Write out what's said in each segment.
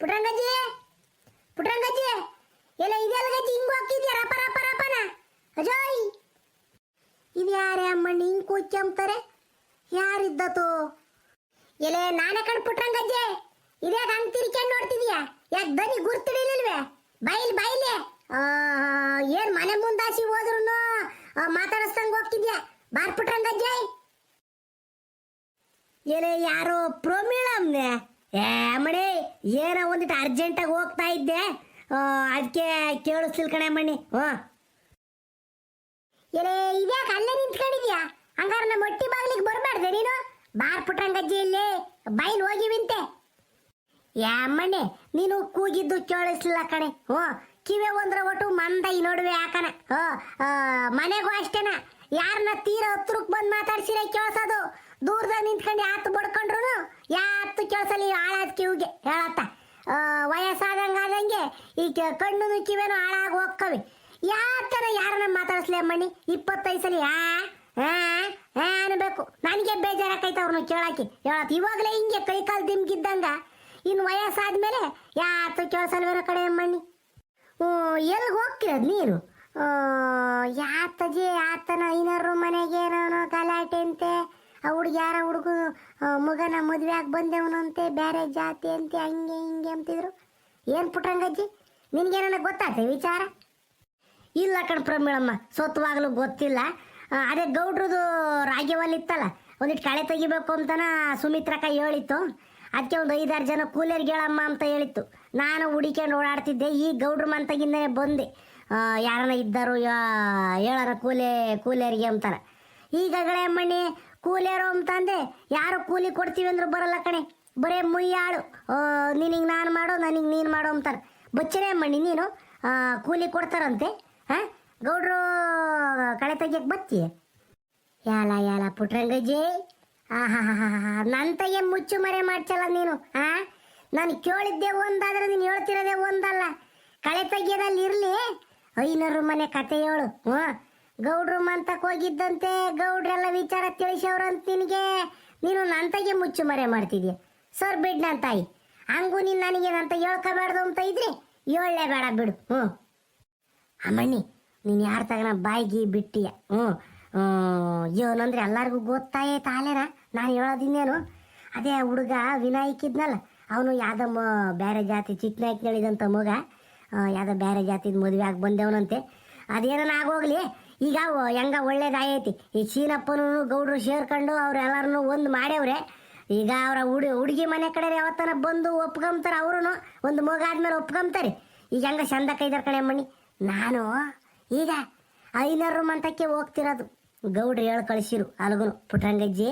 ಪುಟ್ರಂಗಜ್ಜಿ ಪುಟ್ರಂಗಜ್ಜಿ ಎಲ್ಲ ಇದೆಲ್ಲ ಗಜ್ಜಿ, ಹಿಂಗ್ ಹೋಗ್ತಿದ್ಯಾ? ರಪ ರಪ, ರಪನ? ಅಜೋಯ್! ಇದು ಯಾರೇ ಅಮ್ಮಣ್ಣ, ಹಿಂಗ್ ಕೂಚಂಬ್ತಾರೆ ಯಾರಿದ್ದತು ಎಲೆ, ನಾನೇ ಕಣ್ ಪುಟ್ರಂಗಜ್ಜೆ ಇದ್ಯಾಗ ಹಂಗ್ ತಿರ್ಕೊಂಡು ನೋಡ್ತಿದ್ಯಾ? ಯಾಕೆ ಬನ್ನಿ ಗುರ್ತಿಡಿಲಿಲ್ವೇ ಬೈಲ್, ಬೈಲೆ? ಏನ್ ಮನೆ ಮುಂದಾಸಿ ಹೋದ್ರು ಮಾತಾಡಿಸ್ದಂಗ್ ಹೋಗ್ತಿದ್ಯಾ? ಬಾರ್ ಪುಟ್ರಂಗಜ್ಜೆ ಎಲೆ, ಯಾರೋ ಪ್ರಮೀಳಮ್ನೆ ಏ ಮಣಿ ಏನೋ ಒಂದಿಟ್ಟು ಅರ್ಜೆಂಟಾಗಿ ಹೋಗ್ತಾ ಇದ್ದೆ. ಅದಕ್ಕೆ ಕೇಳಿಸ್ಲಿಲ್ಲ ಕಣೆ ಮಣಿ ಹ್ಞೂ. ಏನೇ, ಇದ್ಯಾಕೆ ಅಲ್ಲೇ ನಿಂತ್ಕೊಂಡಿದ್ಯಾ? ಹಂಗಾರೆ ನಮ್ಮ ಹೊಟ್ಟಿ ಬಾಗ್ಲಿಗೆ ಬರಬಾರ್ದೆ ನೀನು? ಬಾರ್ ಪುಟ್ಟಂಗಜ್ಜಿ ಇಲ್ಲಿ, ಬೈಲ್ ಯಾ ಮಣಿ ನೀನು ಕೂಗಿದ್ದು ಕೇಳಿಸ್ಲಿಲ್ಲ ಕಣೆ. ಹ್ಞೂ. ಕಿವೆ ಒಂದ್ರ ಒಟ್ಟು ಮಂದ ಈ ನಡುವೆ ಹಾಕನ ಹೋ ಮನೆಗೂ ಅಷ್ಟೇನ? ಯಾರನ್ನ ತೀರ ಹತ್ರಕ್ಕೆ ಬಂದು ಮಾತಾಡ್ಸಿರ ಕೇಳ್ಸೋದು? ದೂರದಾಗ ನಿಂತ್ಕೊಂಡು ಯಾತು ಬಡ್ಕೊಂಡ್ರು ಯಾತು ಕೆಲಸಲಿ ಹಾಳಾದ ಕಿವಿಗೆ ಹೇಳತ್ತ. ಆ, ವಯಸ್ಸಾದಂಗ ಆದಂಗೆ ಈ ಕಣ್ಣು ನುಚ್ಚಿವೇನು ಹಾಳಾಗಿ ಹೋಗ್ಕವಿ ಯಾತರ ಯಾರನ್ನ ಮಾತಾಡಿಸ್ಲಿ ಅಮ್ಮಣ್ಣಿ? ಇಪ್ಪತ್ತೈದು ಸಲ ಆ ಆ ಅನ್ಬೇಕು. ನನಗೆ ಬೇಜಾರಾಕೈತೆ ಅವ್ರನ್ನ ಕೇಳಾಕಿ ಹೇಳತ್ ಇವಾಗಲೇ ಹಿಂಗೆ ಕೈ ಕಾಲು ದಿಮ್ಗಿದ್ದಂಗ ಇನ್ನು ವಯಸ್ಸಾದ್ಮೇಲೆ ಯಾತು ಕೇಳ್ಸಲ್ವೇನೋ ಕಡೆ ಅಮ್ಮಣ್ಣಿ? ಹ್ಞೂ ಎಲ್ಲಿಗೆ ಹೋಗ್ತೀರ ನೀನು ಯಾತಜಿ ಆತನ ಐನರು ಮನೆಗೆ ಏನೋ ಗಲಾಟೆ ಅಂತೆ ಆ ಹುಡುಗ ಯಾರ ಹುಡುಗ ಮಗನ ಮದುವೆ ಆಗಿ ಬಂದವನಂತೆ ಬೇರೆ ಜಾತಿ ಅಂತೆ, ಹಂಗೆ ಹಿಂಗೆ ಅಂತಿದ್ರು? ಏನು ಪುಟ್ರಂಗಜ್ಜಿ ನಿನಗೇನ ಗೊತ್ತಾಗ್ತದೆ ವಿಚಾರ? ಇಲ್ಲ ಕಣ್ ಪ್ರಮೀಳಮ್ಮ ಸೊತ್ತವಾಗಲೂ ಗೊತ್ತಿಲ್ಲ. ಅದೇ ಗೌಡ್ರದು ಹೊಲ ಇತ್ತಲ್ಲ ಒಂದಿಟ್ಟು ಕಳೆ ತೆಗಿಬೇಕು ಅಂತನ ಸುಮಿತ್ರಕ್ಕ ಹೇಳಿತ್ತು. ಅದಕ್ಕೆ ಒಂದು ಐದಾರು ಜನ ಕೂಲಿಯರ್ಗೆ ಹೇಳಮ್ಮ ಅಂತ ಹೇಳಿತ್ತು. ನಾನು ಹುಡಿಕೊಂಡು ಓಡಾಡ್ತಿದ್ದೆ, ಈ ಗೌಡ್ರ ಮಂತಗಿಂದನೇ ಬಂದೆ. ಯಾರನ್ನ ಇದ್ದರು ಹೇಳಾರ ಕೂಲಿ ಕೂಲಿಯರಿಗೆ ಅಂತಾರ ಈಗಗಳೇ ಅಮ್ಮಣ್ಣಿ ಕೂಲಿಯರು ಅಂತಂದೆ ಯಾರು ಕೂಲಿ ಕೊಡ್ತೀವಿ ಅಂದ್ರೆ ಬರಲ್ಲ ಕಣೆ. ಬರೇ ಮುಯ್ಯಾಳು. ನಿನಗೆ ನಾನು ಮಾಡೋ, ನನಗೆ ನೀನು ಮಾಡೋ ಅಂತಾರೆ. ಬಚ್ಚನೆ ಮಣ್ಣಿ ನೀನು? ಕೂಲಿ ಕೊಡ್ತಾರಂತೆ. ಹಾಂ ಗೌಡ್ರು ಕಳೆ ತೆಗಿಯಕ್ಕೆ ಬತ್ತಿ ಯಾಲ ಯಾಲ, ಪುಟ್ರಂಗಜ್ಜಿ. ಹಾ ನನ್ನ ತಗೆ ಮುಚ್ಚು ಮರೆ ಮಾಡ್ಸಲ್ಲ ನೀನು, ಆ? ನಾನು ಕೇಳಿದ್ದೆ ಒಂದಾದ್ರೆ ನೀನು ಹೇಳ್ತಿರೋದೇ ಒಂದಲ್ಲ. ಕಳೆ ತೆಗಿಯೋದಲ್ಲಿ ಇರಲಿ ಐನೂರು ಮನೆ ಕತೆ ಹೇಳು ಹ್ಞೂ ಗೌಡ್ರು ಮಂತಕ್ ಹೋಗಿದ್ದಂತೆ ಗೌಡ್ರೆಲ್ಲ ವಿಚಾರ ತಿಳಿಸವ್ರಂತ ನಿನಗೆ ನೀನು ನನ್ನ ತಗೆ ಮುಚ್ಚು ಮರೆ ಮಾಡ್ತಿದ್ಯ? ಸರ್ ಬಿಡ್ ನನ್ನ ತಾಯಿ. ಹಂಗೂ ನೀನು ನನಗೆ ನಂತ ಹೇಳ್ಕೋಬಾರ್ದು ಅಂತ ಇದ್ರೆ ಏಳ್ಲೇ ಬೇಡ ಬಿಡು. ಹ್ಞೂ. ಅಮ್ಮಣ್ಣಿ ನೀನು ಯಾರ ತಗನ ಬಾಯಿಗೆ ಬಿಟ್ಟಿಯ? ಹ್ಞೂ. ಏನಂದ್ರೆ ಎಲ್ಲರಿಗೂ ಗೊತ್ತಾಯೇ ತಾಲೇನ? ನಾನು ಹೇಳೋದಿನ್ನೇನು ಅದೇ ಹುಡುಗ ವಿನಾಯಕ್ ಇದ್ನಲ್ಲ ಅವನು ಯಾವ್ದಮ್ಮ ಮ ಬೇರೆ ಜಾತಿ ಚಿಕ್ಕನಾಯ್ಕನಳಿದಂಥ ಮಗ ಆ, ಯಾವ್ದೋ ಬೇರೆ ಜಾತಿದ ಮದುವೆ ಆಗಿ ಬಂದವನಂತೆ. ಅದೇನ ಆಗೋಗ್ಲಿ ಈಗ ಹೆಂಗ ಒಳ್ಳೇದಾಗೈತಿ. ಈ ಚೀನಪ್ಪನೂ ಗೌಡ್ರು ಸೇರ್ಕೊಂಡು ಅವ್ರೆಲ್ಲರನ್ನು ಒಂದು ಮಾಡ್ಯವ್ರೆ. ಈಗ ಅವರ ಹುಡು, ಹುಡುಗಿ ಮನೆ ಕಡೆ ಯಾವತ್ತನ ಬಂದು ಒಪ್ಕೊಂತಾರೆ ಅವರು ಒಂದು ಮಗ ಆದ್ಮೇಲೆ ಒಪ್ಕೊಂತಾರೆ ಈಗ ಹೆಂಗ ಚಂದ ಕೈದಾರ ಕಣೆ ಮಣಿ ನಾನು ಈಗ ಐನೂರು ಮಂತಕ್ಕೆ ಹೋಗ್ತಿರೋದು. ಗೌಡ್ರು ಹೇಳಿ ಕಳಿಸಿರು ಅಲ್ಗುನು ಪುಟ್ಟಂಗಜ್ಜಿ.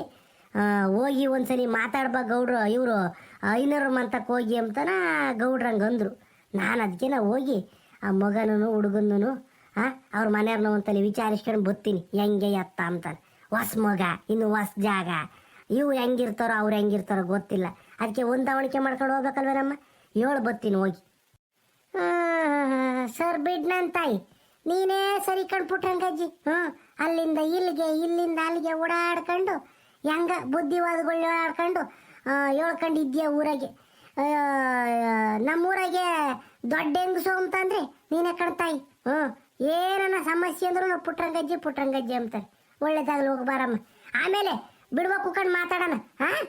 ಹೋಗಿ ಒಂದ್ಸಲಿ ಮಾತಾಡ್ಬಾ ಗೌಡ್ರು, ಇವರು ಐನೂರು ಮಂತಕ್ಕೆ ಹೋಗಿ ಅಂತನ ಗೌಡ್ರಂಗೆ ಅಂದರು. ನಾನು ಅದಕ್ಕೆ ಹೋಗಿ ಆ ಮಗನೂ ಹುಡುಗನೂ ಹಾಂ ಅವ್ರ ಮನೆಯವ್ರನ್ನ ಒಂದ್ಸಲಿ ವಿಚಾರಿಸ್ಕೊಂಡು ಬರ್ತೀನಿ ಹೆಂಗೆ ಎತ್ತ ಅಂತಾನೆ. ಹೊಸ ಮಗ ಇನ್ನು ಹೊಸ ಜಾಗ. ಇವು ಹೆಂಗಿರ್ತಾರೋ ಅವ್ರು ಹೆಂಗಿರ್ತಾರೋ ಗೊತ್ತಿಲ್ಲ. ಅದಕ್ಕೆ ಹೊಂದಾವಣಿಕೆ ಮಾಡ್ಕೊಂಡು ಹೋಗ್ಬೇಕಲ್ವೇನಮ್ಮ ಏಳು ಬತ್ತೀನಿ ಹೋಗಿ. ಸರ್ ಬಿಡ್ ನನ್ನ ತಾಯಿ. ನೀನೇ ಸರಿ ಕಣ್ಪುಟ್ರಂಗಜ್ಜಿ ಹ್ಞೂ. ಅಲ್ಲಿಂದ ಇಲ್ಲಿಗೆ ಇಲ್ಲಿಂದ ಅಲ್ಲಿಗೆ ಓಡಾಡ್ಕೊಂಡು ಹೆಂಗ ಬುದ್ಧಿವಾದಗಳು ಓಡಾಡ್ಕೊಂಡು ಹೇಳ್ಕೊಂಡು ಊರಾಗೆ? ಆ, ನಮ್ಮೂರಾಗೆ ದೊಡ್ಡ ಹೆಂಗಸು ಅಂತಂದ್ರೆ ನೀನೇ ಕಣ್ತಾಯಿ ಹ್ಞೂ. ಏನನ್ನ ಸಮಸ್ಯೆ ಅಂದ್ರೂ ಪುಟ್ರಂಗಜ್ಜಿ ಪುಟ್ರಂಗಜ್ಜಿ ಅಂತಾರೆ. ಒಳ್ಳೇದಾಗಲಿ ಹೋಗ್ಬಾರಮ್ಮ ಆಮೇಲೆ ಬಿಡ್ಬೇಕು ಕಂಡು ಮಾತಾಡೋಣ, ಹಾಂ?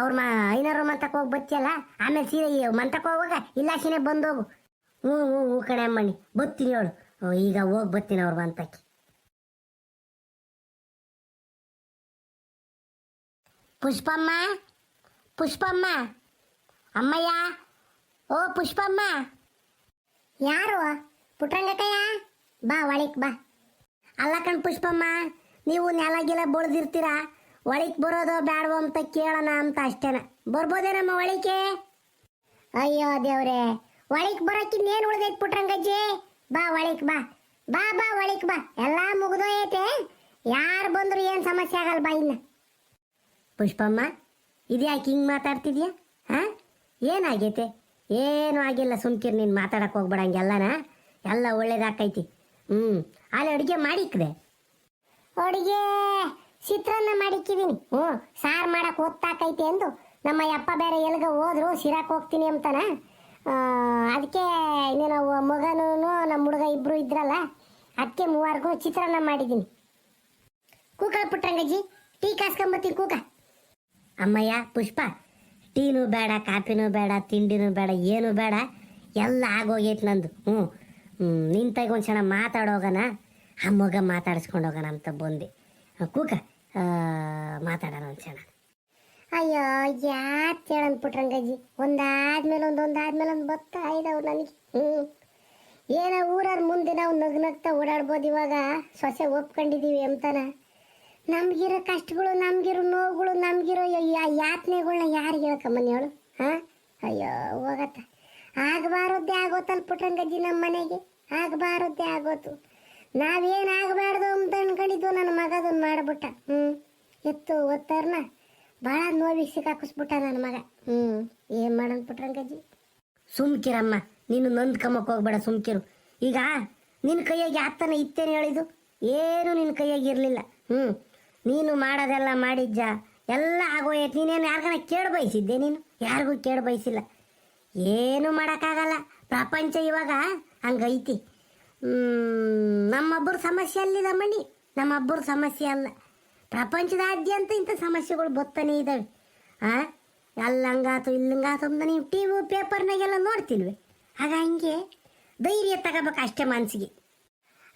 ಅವ್ರ ಮಾ, ಐನೂರು ಮಂತಕ್ಕೆ ಹೋಗಿ ಬತ್ತಿಯಲ್ಲ? ಆಮೇಲೆ ಸೀರೆ ಮಂತಕ್ಕೆ ಹೋಗುವಾಗ ಇಲ್ಲ ಬಂದು ಹೋಗು ಹ್ಞೂ ಹ್ಞೂ ಹ್ಞೂ ಕಣೆ ಅಮ್ಮಣ್ಣಿ. ಬತ್ತೀನಿ ಅವಳು ಈಗ ಹೋಗಿ ಬತ್ತೀನಿ ಅವ್ರ ಮಂತಕ್ಕೆ. ಪುಷ್ಪಮ್ಮ ಪುಷ್ಪಮ್ಮ. ಅಮ್ಮಯ್ಯ, ಓ, ಪುಷ್ಪಮ್ಮ. ಯಾರು? ಪುಟ್ರಂಗಕ್ಕಯ್ಯ ಬಾ ಒಳಕ್ ಬಾ. ಅಲ್ಲ ಕಣ್ ಪುಷ್ಪಮ್ಮ, ನೀವು ನೆಲ ಗಿಲ ಬಳ್ದಿರ್ತೀರ? ಒಳಕ್ ಬರೋದೋ ಬೇಡವೋ ಅಂತ ಕೇಳೋಣ ಅಂತ ಅಷ್ಟೇನ. ಬರ್ಬೋದೇನಮ್ಮ ಒಳಿಕೆ ಅಯ್ಯೋ ದೇವ್ರೆ ಒಳಕ್ ಬರೋಕಿನ್ ಏನ್ ಉಳ್ದೈತ್ ಪುಟ್ರಂಗಜ್ಜಿ? ಬಾ ಒಳಕ್ ಬಾ. ಬಾ ಬಾ ಒಳಕ್ ಬಾ. ಎಲ್ಲ ಐತೆ. ಯಾರು ಬಂದ್ರು ಏನು ಸಮಸ್ಯೆ ಆಗಲ್ಲ ಬಾ ಇನ್ನ. ಪುಷ್ಪಮ್ಮ, ಇದ್ಯಾಕೆ ಹಿಂಗೆ ಮಾತಾಡ್ತಿದ್ಯಾ? ಹಾಂ? ಏನಾಗೈತೆ ಏನೂ ಆಗಿಲ್ಲ, ಸುಮ್ಕಿರ್ ನೀನು ಮಾತಾಡಕ್ಕೆ ಹೋಗ್ಬೇಡಂಗೆಲ್ಲನ ಎಲ್ಲ ಒಳ್ಳೇದಾಕೈತಿ ಹ್ಞೂ ಅಲ್ಲಿ ಅಡುಗೆ ಮಾಡಿಕ್ರೆ ಅಡುಗೆ ಚಿತ್ರಾನ್ನ ಮಾಡಿಕ್ಕಿದೀನಿ. ಹ್ಞೂ, ಸಾರು ಮಾಡಕ್ಕೆ ಓದ್ತಾಕೈತಿ ಎಂದು ನಮ್ಮ ಅಪ್ಪ ಬೇರೆ ಎಲ್ಗ ಹೋದ್ರು, ಸಿರಾಕ್ ಹೋಗ್ತೀನಿ ಅಂತಾನ. ಅದಕ್ಕೆ ಇನ್ನೇನು ಮಗನೂ ನಮ್ಮ ಹುಡುಗ ಇಬ್ಬರು ಇದ್ರಲ್ಲ ಅದಕ್ಕೆ ಮೂವಾರ್ಗೂ ಚಿತ್ರಾನ್ನ ಮಾಡಿದ್ದೀನಿ. ಕೂಕ ಪುಟ್ರಂಗಜ್ಜಿ ಟೀ ಕಾಸ್ಕೊಂಬತ್ತೀನಿ ಕೂಕ. ಅಮ್ಮಯ್ಯ, ಪುಷ್ಪ, ಟೀನೂ ಬೇಡ, ಕಾಫಿನೂ ಬೇಡ, ತಿಂಡಿನೂ ಬೇಡ, ಏನೂ ಬೇಡ, ಎಲ್ಲ ಆಗೋಗೈತೆ ನಂದು. ಹ್ಞೂ. ನಿಂತಾಗ ಒಂದು ಕ್ಷಣ ಮಾತಾಡೋಗಣ ಆ ಮಗ ಮಾತಾಡಿಸ್ಕೊಂಡು ಹೋಗೋಣ ಅಂತ ಬಂದೆ. ಕೂಕ ಮಾತಾಡೋಣ ಒಂದು ಕ್ಷಣ ಅಯ್ಯೋ ಯಾತ್ ಕೇಳನ್ ಪುಟ್ರಂಗಜ್ಜಿ ಒಂದಾದ್ಮೇಲೆ ಒಂದು ಒಂದಾದ್ಮೇಲೆ ಒಂದು ಬರ್ತಾ ಇದಾವ್ ನನಗೆ. ಹ್ಞೂ ಏನೋ ಊರವ್ರ ಮುಂದೆ ನಾವು ನಗ್ ನಗ್ತಾ ಓಡಾಡ್ಬೋದು ಇವಾಗ. ಸೊಸೆ ಒಪ್ಕೊಂಡಿದ್ದೀವಿ ಅಂತಾನ. ನಮಗಿರೋ ಕಷ್ಟಗಳು, ನಮಗಿರೋ ನೋವುಗಳು, ನಮಗಿರೋ ಯಾತನೆಗಳನ್ನ ಯಾತನೆಗಳ್ನ ಯಾರಿಗೆ ಹೇಳ್ಕೊಂಬನ್ನಿ ಹೇಳು ಹಾಂ ಅಯ್ಯೋ, ಹೋಗತ್ತ. ಆಗಬಾರದ್ದೇ ಆಗೋತಲ್ ಪುಟ್ರಂಗಜ್ಜಿ ನಮ್ಮ ಮನೆಗೆ. ಆಗಬಾರದ್ದೇ ಆಗೋತು. ನಾವೇನು ಆಗಬಾರ್ದು ಅಂತ ಅನ್ಕೊಂಡಿದ್ದು ನನ್ನ ಮಗದನ್ನು ಮಾಡಿಬಿಟ್ಟ. ಹ್ಞೂ ಎತ್ತು, ಒತ್ತಾರನ ಭಾಳ ನೋವಿಗೆ ಸಿಕ್ಕಾಕಿಸ್ಬಿಟ್ಟ ನನ್ನ ಮಗ. ಹ್ಞೂ ಏನು ಮಾಡೋಣ ಪುಟ್ರಂಗಜ್ಜಿ ಸುಮ್ಕಿರಮ್ಮ, ನೀನು ನೊಂದ್ಕಮ್ಮಕ್ಕೆ ಹೋಗ್ಬೇಡ ಸುಮ್ಕಿರು. ಈಗ ನಿನ್ನ ಕೈಯಾಗಿ ಆತನ ಇತ್ತೇನು ಹೇಳಿದು ಏನು ನಿನ್ನ ಕೈಯಾಗಿ ಇರಲಿಲ್ಲ. ಹ್ಞೂ ನೀನು ಮಾಡೋದೆಲ್ಲ ಮಾಡಿದ್ದ ಎಲ್ಲ ಆಗೋಯ್ತು. ನೀನೇನು ಯಾರಿಗಾನ ಕೇಳಿ ಬಯಸಿದ್ದೆ ನೀನು? ಯಾರಿಗೂ ಕೇಳಿ ಬಯಸಿಲ್ಲ. ಏನು ಮಾಡೋಕ್ಕಾಗಲ್ಲ. ಪ್ರಪಂಚ ಇವಾಗ ಹಂಗೈತಿ. ನಮ್ಮಬ್ಬರ ಸಮಸ್ಯೆ ಅಲ್ಲಿದ ಮಣಿ. ನಮ್ಮಬ್ಬರ ಸಮಸ್ಯೆ ಅಲ್ಲ. ಪ್ರಪಂಚದಾದ್ಯಂತ ಇಂಥ ಸಮಸ್ಯೆಗಳು ಬತ್ತಾನೆ ಇದ್ದಾವೆ ಆ, ಅಲ್ಲಂಗಾತು ಇಲ್ಲಂಗಾತು ಅಂತ ನೀವು ಟಿ ವಿ ಪೇಪರ್ನಾಗೆಲ್ಲ ನೋಡ್ತಿಲ್ವಿ? ಆಗ ಹಂಗೆ ಧೈರ್ಯ ತಗೋಬೇಕು ಅಷ್ಟೇ ಮನಸ್ಸಿಗೆ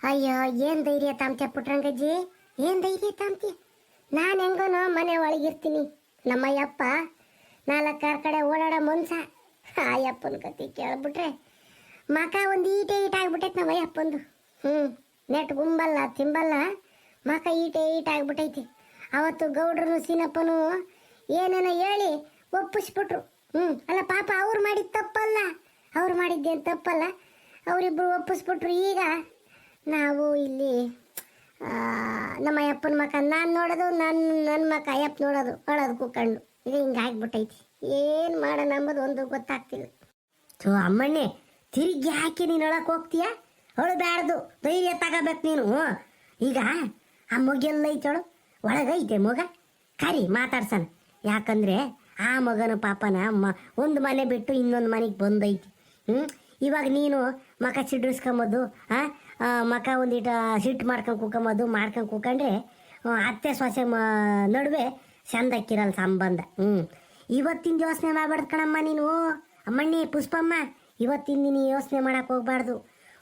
ಅಯ್ಯೋ, ಏನು ಧೈರ್ಯ ತಾಂತ್ಯ ಪುಟ್ರಂಗಜ್ಜಿ ಏನು ಧೈರ್ಯ ತಾಂತಿ ನಾನು ಹೆಂಗೋನೋ ಮನೆ ಒಳಗಿರ್ತೀನಿ. ನಮ್ಮಯ್ಯಪ್ಪ ಯಪ್ಪ ನಾಲ್ಕಾರು ಕಡೆ ಓಡಾಡೋ ಮನ್ಸ ಆ ಯಪ್ಪನ ಕತಿ ಕೇಳ್ಬಿಟ್ರೆ ಮಕ ಒಂದು ಈಟೆ ಈಟ ಆಗ್ಬಿಟ್ಟೈತೆ ನಮ್ಮ ಅಯ್ಯಪ್ಪಂದು. ಹ್ಞೂ ನೆಟ್ ಗುಂಬಲ್ಲ, ತಿಂಬಲ್ಲ, ಮಕ ಈಟೆ ಈಟ ಆಗ್ಬಿಟ್ಟೈತಿ. ಅವತ್ತು ಗೌಡ್ರನು ಸೀನಪ್ಪನು ಏನೇನೋ ಹೇಳಿ ಒಪ್ಪಿಸ್ಬಿಟ್ರು. ಹ್ಞೂ ಅಲ್ಲ ಪಾಪ ಅವ್ರು ಮಾಡಿದ ತಪ್ಪಲ್ಲ. ಅವ್ರು ಮಾಡಿದ್ದೇನು ತಪ್ಪಲ್ಲ. ಅವರಿಬ್ಬರು ಒಪ್ಪಿಸ್ಬಿಟ್ರು. ಈಗ ನಾವು ಇಲ್ಲಿ ನಮ್ಮ ಅಯ್ಯಪ್ಪನ ಮಕ. ನಾನು ನೋಡೋದು ನನ್ನ ನನ್ನ ಮಕ ಅಯ್ಯಪ್ಪ ನೋಡೋದು ಅಳೋದು ಕೂಕಂಡು ಇದು ಹಿಂಗೆ ಆಗ್ಬಿಟ್ಟೈತಿ. ಏನು ಮಾಡೋಣ ಅಂಬೋದು ಒಂದು ಗೊತ್ತಾಗ್ತಿಲ್ಲ. ಸೊ ಅಮ್ಮಣ್ಣೆ, ತಿರುಗಿ ಹಾಕಿ ನೀನು ಒಳಕ್ಕೆ ಹೋಗ್ತೀಯ? ಅಳಬ್ಯಾಡ್ದು ಧೈರ್ಯ ತಗೋಬೇಕು ನೀನು. ಈಗ ಆ ಮಗೆಲ್ಲ ಐತಳು ಒಳಗೈತೆ ಮಗ? ಕರಿ ಮಾತಾಡ್ಸನ ಯಾಕಂದ್ರೆ ಆ ಮಗನ ಪಾಪನ ಮ, ಒಂದು ಮನೆ ಬಿಟ್ಟು ಇನ್ನೊಂದು ಮನೆಗೆ ಬಂದೈತಿ. ಹ್ಞೂ. ಇವಾಗ ನೀನು ಮಕ ಸಿಡ್ರಿಸ್ಕೊಂಬೋದು ಆ ಮಕ ಒಂದಿಟ ಸಿಟ್ಟು ಮಾಡ್ಕೊಂಡು ಕೂಕೊಂಬೋದು, ಮಾಡ್ಕೊಂಡು ಕೂಕೊಂಡ್ರೆ ಅತ್ತೆ ಸೊಸೆ ಮ, ನಡುವೆ ಚಂದಕ್ಕಿರಲ್ಲ ಸಂಬಂಧ. ಹ್ಞೂ. ಇವತ್ತಿನ ಯೋಚನೆ ಮಾಡಬಾರ್ದು ಕಣಮ್ಮ ನೀನು. ಅಮ್ಮಣ್ಣಿ, ಪುಷ್ಪಮ್ಮ, ಇವತ್ತಿನ ನೀನು ಯೋಚನೆ ಮಾಡಕ್ಕೆ ಹೋಗ್ಬಾರ್ದು.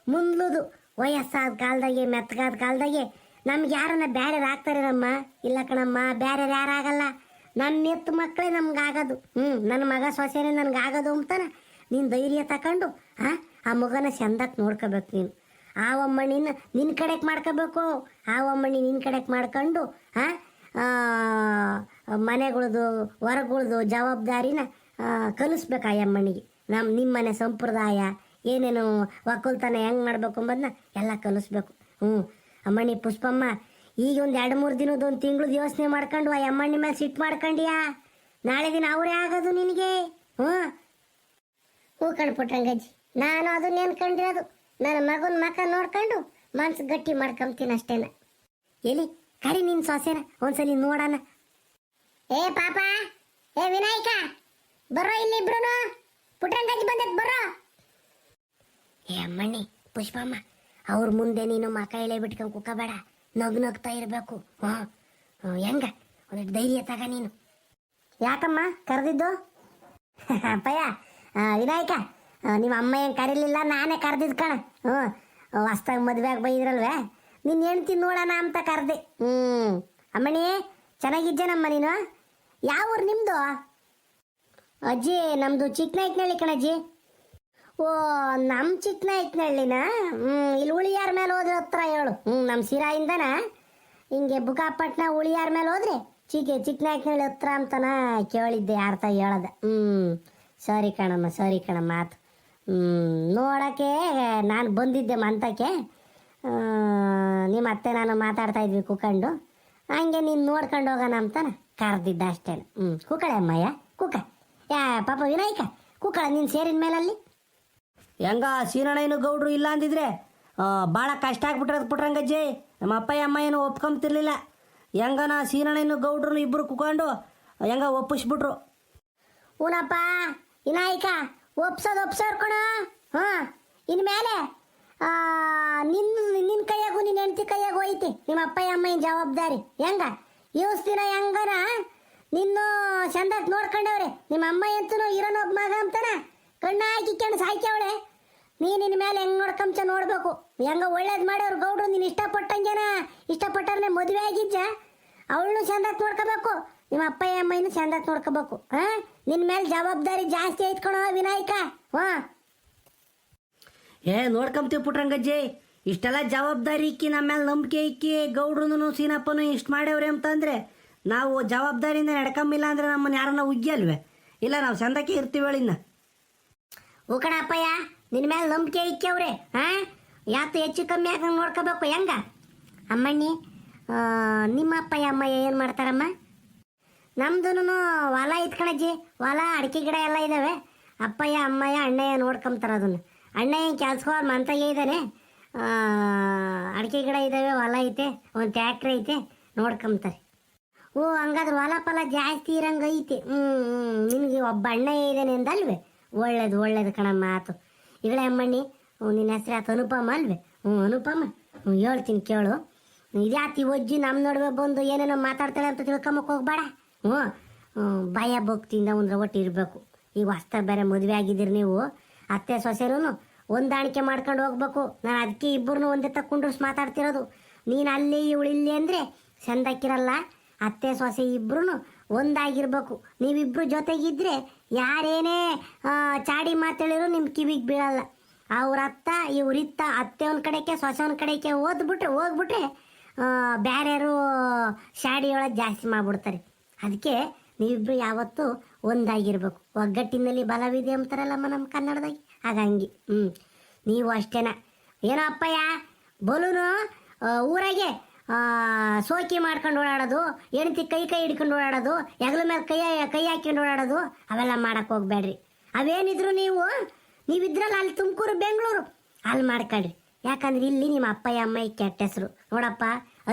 ಮುಂದ್ಲುದು ವಯಸ್ಸಾದ ಕಾಲದಾಗೆ, ಮೆತ್ತಗಾದ ಕಾಲದಾಗೆ ನಮ್ಗೆ ಯಾರನ್ನ ಬ್ಯಾರೆ ಆಗ್ತಾರೇನಮ್ಮ? ಇಲ್ಲ ಕಣಮ್ಮ ಬ್ಯಾರೆ ಯಾರಾಗಲ್ಲ ನನ್ನ ಎತ್ತು ಮಕ್ಕಳೇ ನಮ್ಗೆ ಆಗೋದು. ಹ್ಞೂ ನನ್ನ ಮಗ ಸೊಸೆನೇ ನನ್ಗೆ ಆಗೋದು ಅಂತಾನ ನೀನು ಧೈರ್ಯ ತಕೊಂಡು, ಆ ಆ ಮಗನ ಚಂದಕ್ಕೆ ನೋಡ್ಕೋಬೇಕು ನೀನು. ಆ ಒಮ್ಮಣ್ಣಿನ ನಿನ್ನ ಕಡೆಗೆ ಮಾಡ್ಕೋಬೇಕು. ಆ ಒಮ್ಮಣ್ಣಿ ನಿನ್ನ ಕಡೆಗೆ ಮಾಡ್ಕೊಂಡು ಆ ಮನೆಗಳದು ಹೊರಗಳದು ಜವಾಬ್ದಾರಿನ ಕಲಿಸ್ಬೇಕು ಆ ಅಮ್ಮನಿಗೆ. ನಮ್ಮ ನಿಮ್ಮ ಮನೆ ಸಂಪ್ರದಾಯ, ಏನೇನು ಒಕ್ಕಲ್ತನ ಹೆಂಗೆ ಮಾಡ್ಬೇಕು ಅಂಬದನ್ನ ಎಲ್ಲ ಕಲಿಸ್ಬೇಕು. ಹ್ಞೂ. ಅಮ್ಮಣ್ಣಿ ಪುಷ್ಪಮ್ಮ, ಈಗ ಒಂದು ಎರಡು ಮೂರು ದಿನದ ಒಂದು ತಿಂಗಳು ಯೋಚನೆ ಮಾಡ್ಕೊಂಡು ಆ ಅಮ್ಮಣ್ಣಿ ಮೇಲೆ ಸಿಟ್ಟು ಮಾಡ್ಕೊಂಡಿಯಾ? ನಾಳೆ ದಿನ ಅವರೇ ಆಗೋದು ನಿನಗೆ? ಹ್ಞೂ. ಹೂ ಕಣ್ಪುಟ್ಟಂಗಜ್ಜಿ ನಾನು ಅದು ನೆನ್ಕೊಂಡಿರೋದು. ನನ್ನ ಮಗನ ಮಕ ನೋಡ್ಕೊಂಡು ಮನ್ಸು ಗಟ್ಟಿ ಮಾಡ್ಕೊಂತೀನಿ ಅಷ್ಟೇನ. ಎಲ್ಲಿ ಕರಿ ನಿನ್ನ ಸೊಸೆನ. ಒಂದ್ಸಲಿ ನೋಡೋಣ. ಏ ಪಾಪ, ಏ ವಿನಾಯಕ ಬರೋ ಇಲ್ಲಿ ಇಬ್ರು ಪುಟ್ರಂಗಜ್ಜಿ ಬಂದೈತ್ ಬರೋ ಏ ಅಮ್ಮಣ್ಣಿ, ಪುಷ್ಪಮ್ಮ, ಅವ್ರ ಮುಂದೆ ನೀನು ಮಕ ಎಳೆ ಬಿಟ್ಕೊಂಡು ಕುಕ್ಕಬೇಡ. ನಗು ನಗ್ತಾ ಇರಬೇಕು. ಹ್ಮ್. ಹೆಂಗ? ಒಂದಿಟ್ಟು ಧೈರ್ಯ ತಗ ನೀನು. ಯಾಕಮ್ಮ ಕರೆದಿದ್ದು? ಅಪ್ಪಯ್ಯ ವಿನಾಯಕ ನಿಮ್ಮ ಅಮ್ಮ ಏನ್ ಕರೀಲಿಲ್ಲ, ನಾನೇ ಕರೆದಿದ್ದು ಕಣ. ಹ್ಞೂ ಹೊಸ್ದಾಗಿ ಮದುವೆಯಾಗಿ ಬೈದ್ರಲ್ವೇ? ನಿನ್ನ ಹೆಣ್ತಿ ನೋಡೋಣ ಅಂತ ಕರೆದೆ. ಹ್ಞೂ ಅಮ್ಮಣಿ ಚೆನ್ನಾಗಿದ್ದೇನಮ್ಮ ನೀನು? ಯಾವ ಊರು ನಿಮ್ಮದು ಅಜ್ಜಿ ನಮ್ಮದು ಚಿಕ್ಕನಾಯ್ಕನಹಳ್ಳಿ ಕಣಜ್ಜಿ. ಓ ನಮ್ಮ ಚಿಕ್ಕನಾಯ್ಕನಹಳ್ಳಿನ ಹ್ಞೂ ಇಲ್ಲಿ ಉಳಿಯಾರ ಮೇಲೆ ಹೋದ್ರೆ ಹತ್ರ ಹೇಳು. ಹ್ಞೂ ನಮ್ಮ ಸಿರಾಯಿಂದನ? ಹಿಂಗೆ ಬುಕಾಪಟ್ನ ಉಳಿಯಾರ ಮೇಲೆ ಹೋದ್ರೆ ಚಿಕ್ಕ ಚಿಕ್ಕನಾಯ್ಕನಹಳ್ಳಿ ಹತ್ರ ಅಂತನ ಕೇಳಿದ್ದೆ ಅರ್ಥ ಹೇಳದ. ಹ್ಞೂ ಸರಿ ಕಣಮ್ಮ ಸರಿ ಕಣಮ್ಮ, ಆತು. ನೋಡೋಕ್ಕೆ ನಾನು ಬಂದಿದ್ದೆ ಮಂತಕ್ಕೆ. ನಿಮ್ಮ ಅತ್ತೆ ನಾನು ಮಾತಾಡ್ತಾ ಇದ್ವಿ ಕುಕೊಂಡು ಹಂಗೆ ನೀನು ನೋಡ್ಕೊಂಡು ಹೋಗೋಣ ಅಂತಾನ? ಕರೆದಿದ್ದ ಅಷ್ಟೇ ಹ್ಞೂ ಕುಕಳೆ ಅಮ್ಮಯ್ಯ ಕುಕ. ಯಾ ಪಾಪ ವಿನಾಯಕ ಕುಕಳ ನೀನು ಸೇರಿದ ಮೇಲಲ್ಲಿ? ಹೆಂಗ ಸೀನಣ್ಣಯ್ಯನು ಗೌಡ್ರು ಇಲ್ಲ ಅಂದಿದ್ರೆ? ಭಾಳ ಕಷ್ಟ ಆಗ್ಬಿಟ್ರದ ಪುಟ್ರಂಗಜ್ಜಿ. ನಮ್ಮ ಅಪ್ಪಯ್ಯ ಅಮ್ಮ ಏನು ಒಪ್ಕೊಂತಿರ್ಲಿಲ್ಲ ಹೆಂಗನ ಸೀನಣ್ಣಯ್ಯನು ಗೌಡ್ರು ಇಬ್ಬರು ಕುಕೊಂಡು ಹೆಂಗ ಒಪ್ಪಿಸ್ಬಿಟ್ರು? ಊನಪ್ಪ ವಿನಾಯಕ ಒಪ್ಸೋದು ಒಪ್ಸೋರ್ ಕಣ ಹಾ ಇನ್ಮೇಲೆ ಆ, ನಿನ್ ನಿನ್ನ ಕೈಯಾಗೂ ನಿನ್ನ ಹೆಂಡತಿ ಕೈಯಾಗೂ ಐತಿ. ನಿಮ್ಮ ಅಪ್ಪ ಅಮ್ಮನ ಜವಾಬ್ದಾರಿ. ಹೆಂಗ? ಯೋಸ್ತಿನ ಹೆಂಗನ? ನಿನ್ನು ಚಂದಾಕ್ ನೋಡ್ಕೊಂಡವ್ರೆ. ನಿಮ್ಮ ಅಮ್ಮ ಎಂತೂ ಇರೋನ ಒಬ್ಬ ಮಗ ಅಂತಾನ? ಕಣ್ಣ ಹಾಕಿಕೊಂಡು ಸಾಯ್ಕವಳೆ ನೀ ನಿನ್ನ ಮೇಲೆ ಹೆಂಗ್ ನೋಡ್ಕೊಂಚ ನೋಡ್ಬೇಕು? ಹೆಂಗ ಒಳ್ಳೇದ್ ಮಾಡೋರು ಗೌಡ್ರು ನೀನು ಇಷ್ಟಪಟ್ಟಂಗೆನ? ಇಷ್ಟಪಟ್ಟರೆ ಮದುವೆ ಆಗಿದ್ದ ಅವಳನ್ನು ಚಂದಾಕ್ ನೋಡ್ಕೋಬೇಕು. ನಿಮ್ಮ ಅಪ್ಪ ಅಮ್ಮನ ಚಂದಾಕ್ ನೋಡ್ಕೋಬೇಕು. ಹಾ ನಿನ್ನ ಮೇಲೆ ಜವಾಬ್ದಾರಿ ಜಾಸ್ತಿ ಐತ್ಕೊಳೋ ವಿನಾಯಕ. ಹಾ ಏ ನೋಡ್ಕೊಂತೀವಿ ಪುಟ್ರಂಗಜ್ಜಿ ಇಷ್ಟೆಲ್ಲ ಜವಾಬ್ದಾರಿ ಇಕ್ಕಿ ನಮ್ಮ ಮೇಲೆ ನಂಬಿಕೆ ಇಕ್ಕಿ ಗೌಡ್ರನು ಸೀನಪ್ಪನು ಇಷ್ಟು ಮಾಡ್ಯವ್ರೆ ಅಂತಂದ್ರೆ ನಾವು ಜವಾಬ್ದಾರಿಯಿಂದ ನಡ್ಕೊಂಬಿಲ್ಲ ಅಂದ್ರೆ ನಮ್ಮನ್ನ ಯಾರನ್ನ ಉಗ್ಗಿಯಲ್ವೇ? ಇಲ್ಲ, ನಾವು ಸಂದಕ್ಕೆ ಇರ್ತೀವಿ ಹೇಳಿನ್ನ. ಹೂ ಕಣಪ್ಪಯ್ಯ ನಿನ್ನ ಮೇಲೆ ನಂಬಿಕೆ ಇಕ್ಕವ್ರೆ ಹಾ ಯಾತು ಹೆಚ್ಚು ಕಮ್ಮಿ ಆಗ ನೋಡ್ಕೋಬೇಕು, ಹೆಂಗ? ಅಮ್ಮಣ್ಣಿ ನಿಮ್ಮ ಅಪ್ಪಯ್ಯ, ಅಮ್ಮಯ್ಯ ಏನು ಮಾಡ್ತಾರಮ್ಮ? ನಮ್ದು ಹೊಲ ಇತ್ಕಣಜ್ಜಿ ಹೊಲ ಅಡಿಕೆ ಗಿಡ ಎಲ್ಲ ಇದ್ದಾವೆ ಅಪ್ಪಯ್ಯ, ಅಮ್ಮಯ್ಯ, ಅಣ್ಣಯ್ಯ ನೋಡ್ಕೊಂತಾರೆ ಅದನ್ನು. ಅಣ್ಣಯ್ಯ ಕೆಲ್ಸಕ್ಕೆ ಮಂತಾಗೆ ಇದ್ದಾನೆ ಅಡಿಕೆ ಗಿಡ ಇದ್ದಾವೆ ಹೊಲ ಐತೆ, ಒಂದು ಟ್ಯಾಕ್ಟ್ರಿ ಐತೆ, ನೋಡ್ಕೊಂತಾರೆ. ಓ, ಹಂಗಾದ್ರೆ ಹೊಲ ಫಲ ಜಾಸ್ತಿ ಇರಂಗ ಐತೆ. ಹ್ಞೂ ನಿನಗೆ ಒಬ್ಬ ಅಣ್ಣ ಇದ್ದಾನೆ ಅಂದಲ್ವೇ? ಒಳ್ಳೇದು ಒಳ್ಳೇದು ಕಣಮ್ಮ, ಆತು. ಇಗಳೇ ಅಮ್ಮಣ್ಣಿ ನಿನ್ನ ಹೆಸರು ಆತು ಅನುಪಮ್ಮ ಅಲ್ವೇ? ಹ್ಞೂ ಅನುಪಮ್ಮ ಹ್ಞೂ ಹೇಳ್ತೀನಿ ಕೇಳು. ಇದ್ಯಾತಿ ಒಜ್ಜಿ ನಮ್ಮ ನಡುವೆ ಬಂದು ಏನೇನೋ ಮಾತಾಡ್ತಾಳೆ ಅಂತ ತಿಳ್ಕೊಂಬಕ್ಕೆ ಹೋಗ್ಬೇಡ. ಹ್ಞೂ ಹ್ಞೂ ಭಯ ಭಕ್ತಿಯಿಂದ ಒಂದ್ರ ಒಟ್ಟು ಇರಬೇಕು. ಈಗ ಹೊಸ್ತ ಬೇರೆ ಮದುವೆ ಆಗಿದ್ದೀರಿ ನೀವು. ಅತ್ತೆ ಸೊಸೆನೂ ಹೊಂದಾಣಿಕೆ ಮಾಡ್ಕೊಂಡು ಹೋಗ್ಬೇಕು. ನಾನು ಅದಕ್ಕೆ ಇಬ್ಬರನ್ನೂ ಒಂದೇ ತಕ್ಕೊಂಡು ಮಾತಾಡ್ತಿರೋದು. ನೀನು ಅಲ್ಲಿ ಇವಳು ಇಲ್ಲಿ ಅಂದರೆ ಚಂದಕ್ಕಿರಲ್ಲ. ಅತ್ತೆ ಸೊಸೆ ಇಬ್ಬರೂ ಒಂದಾಗಿರ್ಬೇಕು. ನೀವಿಬ್ರು ಜೊತೆಗಿದ್ರೆ ಯಾರೇನೇ ಚಾಡಿ ಮಾತಾಡಿದ್ರು ನಿಮ್ಮ ಕಿವಿಗೆ ಬೀಳಲ್ಲ. ಅವ್ರ ಅತ್ತ ಇವ್ರಿತ್ತ ಅತ್ತೆ ಒಂದು ಕಡೆಗೆ ಸೊಸೆ ಒಂದು ಕಡೆಗೆ ಓದ್ಬಿಟ್ರೆ ಹೋಗ್ಬಿಟ್ರೆ ಬ್ಯಾರ್ಯಾರು ಶಾಡಿಯೊಳಗೆ ಜಾಸ್ತಿ ಮಾಡಿಬಿಡ್ತಾರೆ. ಅದಕ್ಕೆ ನೀವಿಬ್ರು ಯಾವತ್ತೂ ಒಂದಾಗಿರ್ಬೇಕು. ಒಗ್ಗಟ್ಟಿನಲ್ಲಿ ಬಲವಿದೆ ಅಂತಾರಲ್ಲಮ್ಮ ನಮ್ಮ ಕನ್ನಡದಾಗಿ? ಹಾಗಂಗೆ ಹ್ಞೂ ನೀವು ಅಷ್ಟೇನ? ಏನೋ ಅಪ್ಪಯ್ಯ, ಬಲೂನು ಊರಾಗೆ ಸೋಕಿ ಮಾಡ್ಕೊಂಡು ಓಡಾಡೋದು, ಹೆಂಡತಿ ಕೈ ಕೈ ಹಿಡ್ಕೊಂಡು ಓಡಾಡೋದು, ಹೆಗಲ ಮೇಲೆ ಕೈ ಕೈ ಹಾಕ್ಕೊಂಡು ಓಡಾಡೋದು, ಅವೆಲ್ಲ ಮಾಡಕ್ಕೆ ಹೋಗ್ಬೇಡ್ರಿ. ಅವೇನಿದ್ರು ನೀವು, ನೀವಿದ್ರಲ್ಲ ಅಲ್ಲಿ ತುಮಕೂರು, ಬೆಂಗಳೂರು, ಅಲ್ಲಿ ಮಾಡ್ಕೊಳ್ರಿ. ಯಾಕಂದ್ರೆ ಇಲ್ಲಿ ನಿಮ್ಮ ಅಪ್ಪಯ್ಯ ಅಮ್ಮಯ್ಯ ಕೆಟ್ಟ ಹೆಸರು. ನೋಡಪ್ಪ,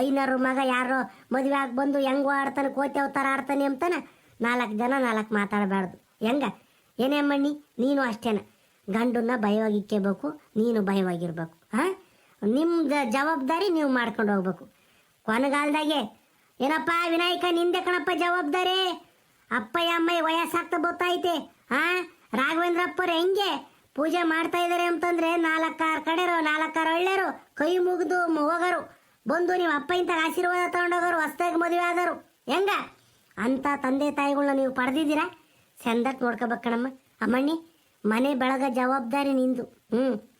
ಐನರು ಮಗ ಯಾರೋ ಮದುವೆ ಆಗಿ ಬಂದು ಹೆಂಗೋ ಆಡ್ತಾನೆ ಕೋತಿ ಅವತಾರ ಆಡ್ತಾನೆ ಅಂತಾನೆ? ನಾಲ್ಕು ಜನ ನಾಲ್ಕು ಮಾತಾಡಬಾರ್ದು. ಹೆಂಗ? ಏನೇ ಮಣ್ಣಿ ನೀನು ಅಷ್ಟೇನ. ಗಂಡನ್ನ ಭಯವಾಗಿಕ್ಕೋಬೇಕು ನೀನು ಭಯವಾಗಿರ್ಬೇಕು, ಹಾಂ? ನಿಮ್ದು ಜವಾಬ್ದಾರಿ ನೀವು ಮಾಡ್ಕೊಂಡು ಹೋಗ್ಬೇಕು. ಕೊನೆಗಾಲದಾಗೆ, ಏನಪ್ಪ ವಿನಾಯಕ, ನಿಂದೆ ಕಣಪ್ಪ ಜವಾಬ್ದಾರಿ? ಅಪ್ಪಯ್ಯ, ಅಮ್ಮಯ್ಯ ವಯಸ್ಸಾಗ್ತಾ ಗೊತ್ತೈತೆ ಹಾ? ರಾಘವೇಂದ್ರಪ್ಪರು ಹೆಂಗೆ ಪೂಜೆ ಮಾಡ್ತಾ ಇದ್ದಾರೆ ಅಂತಂದ್ರೆ ನಾಲ್ಕಾರು ಕಡೆರು ನಾಲ್ಕಾರು ಒಳ್ಳೆರು ಕೈ ಮುಗಿದು ಹೋಗರು. ಬಂದು ನೀವು ಅಪ್ಪ ಇಂತ ಆಶೀರ್ವಾದ ತಗೊಂಡೋಗರು, ಹೊಸ್ದಾಗಿ ಮದುವೆ ಆದರು. ಹೆಂಗ? ಅಂತ ತಂದೆ ತಾಯಿಗಳನ್ನ ನೀವು ಪಡೆದಿದ್ದೀರಾ? ಚಂದಕ್ಕೆ ನೋಡ್ಕೋಬೇಕು ಕಣಮ್ಮ. ಅಮ್ಮಣ್ಣಿ, ಮನೆ ಬೆಳಗ ಜವಾಬ್ದಾರಿ ನಿಂದು. ಹ್ಞೂ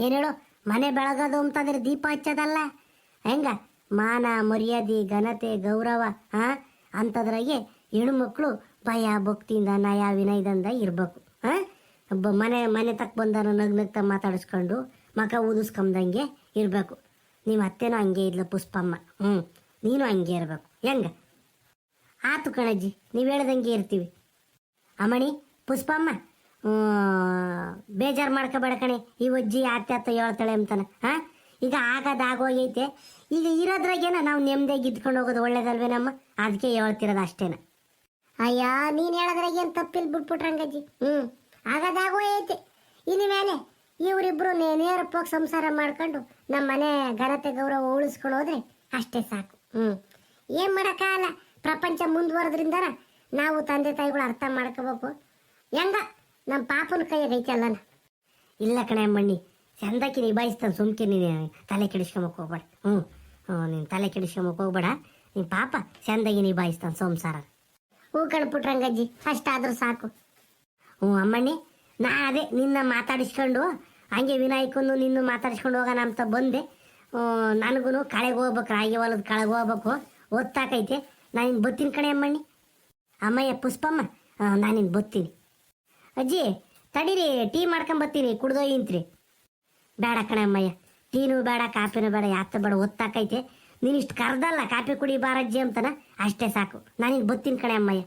ಏನು ಹೇಳು? ಮನೆ ಬೆಳಗೋದು ಅಂತಂದ್ರೆ ದೀಪ ಹಚ್ಚೋದಲ್ಲ? ಹೆಂಗ? ಮಾನ, ಮರ್ಯಾದೆ, ಘನತೆ, ಗೌರವ ಹಾಂ ಅಂಥದ್ರಾಗೆ ಹೆಣ್ಮಕ್ಳು ಭಯ, ಭಕ್ತಿಯಿಂದ, ನಯ, ವಿನಯದಿಂದ ಇರಬೇಕು. ಹಾಂ ಒಬ್ಬ ಮನೆ ಮನೆ ತಕ್ಕ ಬಂದನ ನಗ್ ನಗ್ತ ಮಾತಾಡಿಸ್ಕೊಂಡು ಮಕ ಊದಿಸ್ಕೊಂಡಂಗೆ ಇರಬೇಕು. ನಿಮ್ಮ ಅತ್ತೆನೂ ಹಂಗೆ ಇದ್ಲ ಪುಷ್ಪಮ್ಮ. ಹ್ಞೂ ನೀನು ಹಂಗೆ ಇರಬೇಕು. ಹೆಂಗ? ಆತು ಕಣಜ್ಜಿ ನೀವು ಹೇಳ್ದಂಗೆ ಇರ್ತೀವಿ. ಅಮ್ಮಣಿ ಪುಷ್ಪಮ್ಮ ಬೇಜಾರು ಮಾಡ್ಕೋಬೇಡ ಕಣೆ, ಈ ಅಜ್ಜಿ ಆತ ಅತ್ತ ಹೇಳ್ತಾಳೆ ಅಂತಾನೆ, ಹಾ? ಈಗ ಆಗದ ಆಗೋಗೈತೆ. ಈಗ ಇರೋದ್ರಾಗೇನ ನಾವು ನೆಮ್ಮದಿಯಾಗಿ ಇದ್ಕೊಂಡು ಹೋಗೋದು ಒಳ್ಳೇದಲ್ವೇನಮ್ಮ? ಅದಕ್ಕೆ ಹೇಳ್ತಿರೋದು ಅಷ್ಟೇನ. ಅಯ್ಯ, ನೀನು ಹೇಳೋದ್ರಾಗ ಏನು ತಪ್ಪಿಲ್ ಬಿಟ್ಬಿಟ್ರಂಗಜ್ಜಿ ಹ್ಞೂ ಆಗದಾಗೋ ಐತೆ ಇನ್ನು ಮೇಲೆ ಇವರಿಬ್ರು ನೇರಪ್ಪಾಗಿ ಸಂಸಾರ ಮಾಡ್ಕೊಂಡು ನಮ್ಮ ಮನೆ ಘನತೆ ಗೌರವ ಉಳಿಸ್ಕೊಂಡು ಹೋದ್ರೆ ಅಷ್ಟೇ ಸಾಕು. ಹ್ಞೂ ಏನು ಮಾಡೋಕ್ಕಾಗಲ್ಲ. ಪ್ರಪಂಚ ಮುಂದುವರೆದ್ರಿಂದ ನಾವು ತಂದೆ ತಾಯಿಗಳು ಅರ್ಥ ಮಾಡ್ಕೋಬೇಕು. ಹೆಂಗ? ನಮ್ಮ ಪಾಪನ ಕೈಯಾಗ ಅಲ್ಲನ ಇಲ್ಲ ಕಣೆ ಅಮ್ಮಣ್ಣಿ, ಚಂದಕ್ಕೆ ನಿಭಾಯಿಸ್ತಾನೆ ಸುಮ್ಕೆ ನೀನು ತಲೆ ಕೆಡಿಸ್ಕೊಂಬಕ್ ಹೋಗ್ಬೇಡ. ಹ್ಞೂ ಹ್ಞೂ ನೀನು ತಲೆ ಕೆಡಿಸ್ಕೊಂಬಕ್ ಹೋಗ್ಬೇಡ. ನೀನು ಪಾಪ ಚಂದಾಗಿ ನಿಭಾಯಿಸ್ತಾನೆ ಸಂಸಾರ. ಹೂ ಕಣ್ಪುಟ್ರಂಗಜ್ಜಿ ಅಷ್ಟಾದರೂ ಸಾಕು. ಹ್ಞೂ ಅಮ್ಮಣ್ಣಿ, ನಾ ಅದೇ ನಿನ್ನ ಮಾತಾಡಿಸ್ಕೊಂಡು, ಹಂಗೆ ವಿನಾಯಕನು ನಿನ್ನ ಮಾತಾಡಿಸ್ಕೊಂಡು ಹೋಗೋಣ ಅಂತ ಬಂದೆ. ನನಗೂ ಕಳೆಗೆ ಹೋಗ್ಬೇಕು ರಾಗಿ ಹೊಲದ ಕಳೆಗೆ ಹೋಗ್ಬೇಕು. ಒತ್ತಾಕೈತೆ. ನಾನು ಬತ್ತೀನಿ ಕಣೆ ಅಮ್ಮಣ್ಣಿ. ಅಮ್ಮಯ್ಯ, ಪುಷ್ಪಮ್ಮ ನಾನಿನ್ ಬತ್ತೀನಿ. ಅಜ್ಜಿ, ತಡೀರಿ, ಟೀ ಮಾಡ್ಕೊಂಬತ್ತೀನಿ ಕುಡ್ದೋಯಿಂತ್ರಿ ಬೇಡ ಕಣೆ ಅಮ್ಮಯ್ಯ, ಟೀನೂ ಬೇಡ, ಕಾಫಿನೂ ಬೇಡ ಯಾತ ಬೇಡ, ಒತ್ತಾಕೈತೆ. ನೀನಿಷ್ಟು ಕರ್ದಲ್ಲ, ಕಾಫಿ ಕುಡಿ ಬಾರಜ್ಜಿ ಅಂತನ, ಅಷ್ಟೇ ಸಾಕು. ನಾನಿನ್ ಬತ್ತೀನಿ ಕಣೆ ಅಮ್ಮಯ್ಯ.